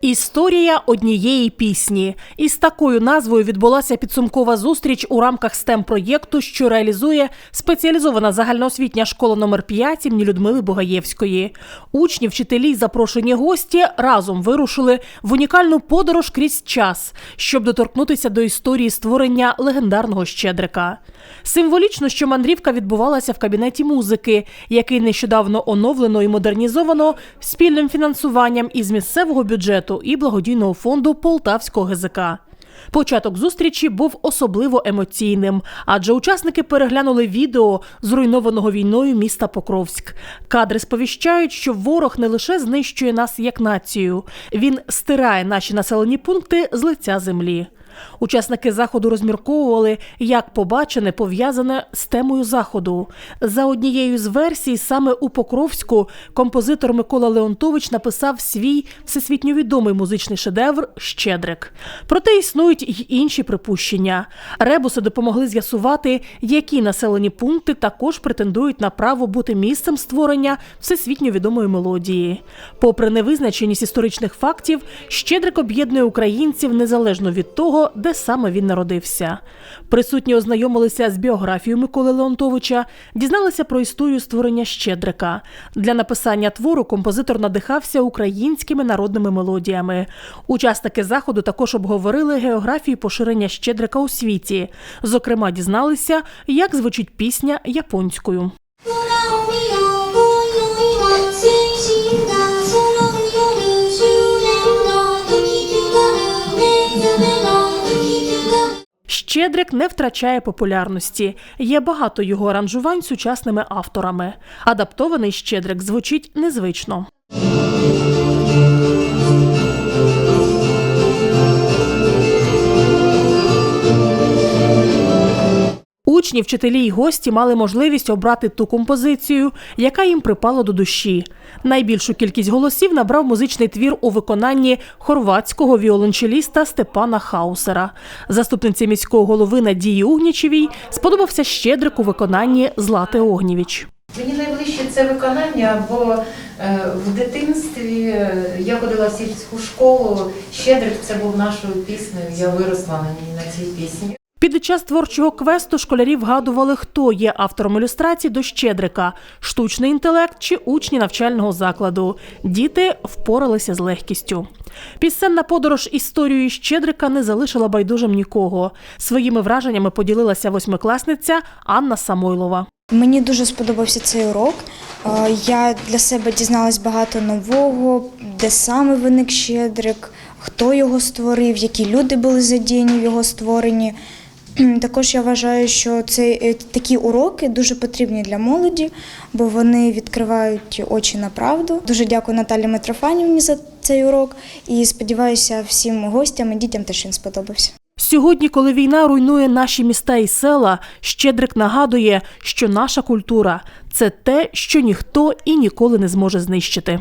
Історія однієї пісні. Із такою назвою відбулася підсумкова зустріч у рамках stem проєкту, що реалізує спеціалізована загальноосвітня школа номер 5 імені Людмили Богаєвської. Учні, вчителі й запрошені гості разом вирушили в унікальну подорож крізь час, щоб доторкнутися до історії створення легендарного щедрика. Символічно, що мандрівка відбувалася в кабінеті музики, який нещодавно оновлено і модернізовано спільним фінансуванням із місцевого бюджету і благодійного фонду Полтавського ГЗК. Початок зустрічі був особливо емоційним, адже учасники переглянули відео зруйнованого війною міста Покровськ. Кадри сповіщають, що ворог не лише знищує нас як націю, він стирає наші населені пункти з лиця землі. Учасники заходу розмірковували, як побачене пов'язане з темою заходу. За однією з версій, саме у Покровську композитор Микола Леонтович написав свій всесвітньо відомий музичний шедевр Щедрик. Проте існують й інші припущення. Ребуси допомогли з'ясувати, які населені пункти також претендують на право бути місцем створення всесвітньо відомої мелодії. Попри невизначеність історичних фактів, Щедрик об'єднує українців незалежно від того, де саме він народився. Присутні ознайомилися з біографією Миколи Леонтовича, дізналися про історію створення Щедрика. Для написання твору композитор надихався українськими народними мелодіями. Учасники заходу також обговорили географію поширення Щедрика у світі. Зокрема, дізналися, як звучить пісня японською. Щедрик не втрачає популярності. Є багато його аранжувань сучасними авторами. Адаптований Щедрик звучить незвично. Учні, вчителі й гості мали можливість обрати ту композицію, яка їм припала до душі. Найбільшу кількість голосів набрав музичний твір у виконанні хорватського віолончеліста Степана Хаусера. Заступниці міського голови Надії Угнічевій сподобався щедрик у виконанні Злати Огнєвіч. Мені найближче це виконання, бо е, в дитинстві е, я ходила в сільську школу. Щедрик це був нашою піснею. Я виросла на ній на цій пісні. Під час творчого квесту школярі вгадували, хто є автором ілюстрацій до Щедрика – штучний інтелект чи учні навчального закладу. Діти впоралися з легкістю. Пісенна подорож історією Щедрика не залишила байдужим нікого. Своїми враженнями поділилася восьмикласниця Анна Самойлова. Мені дуже сподобався цей урок. Е, Я для себе дізналась багато нового, де саме виник Щедрик, хто його створив, які люди були задіяні в його створенні. Також я вважаю, що це е, такі уроки дуже потрібні для молоді, бо вони відкривають очі на правду. Дуже дякую Наталі Митрофанівні за цей урок і сподіваюся, всім гостям і дітям теж він сподобався. Сьогодні, коли війна руйнує наші міста і села, Щедрик нагадує, що наша культура – це те, що ніхто і ніколи не зможе знищити.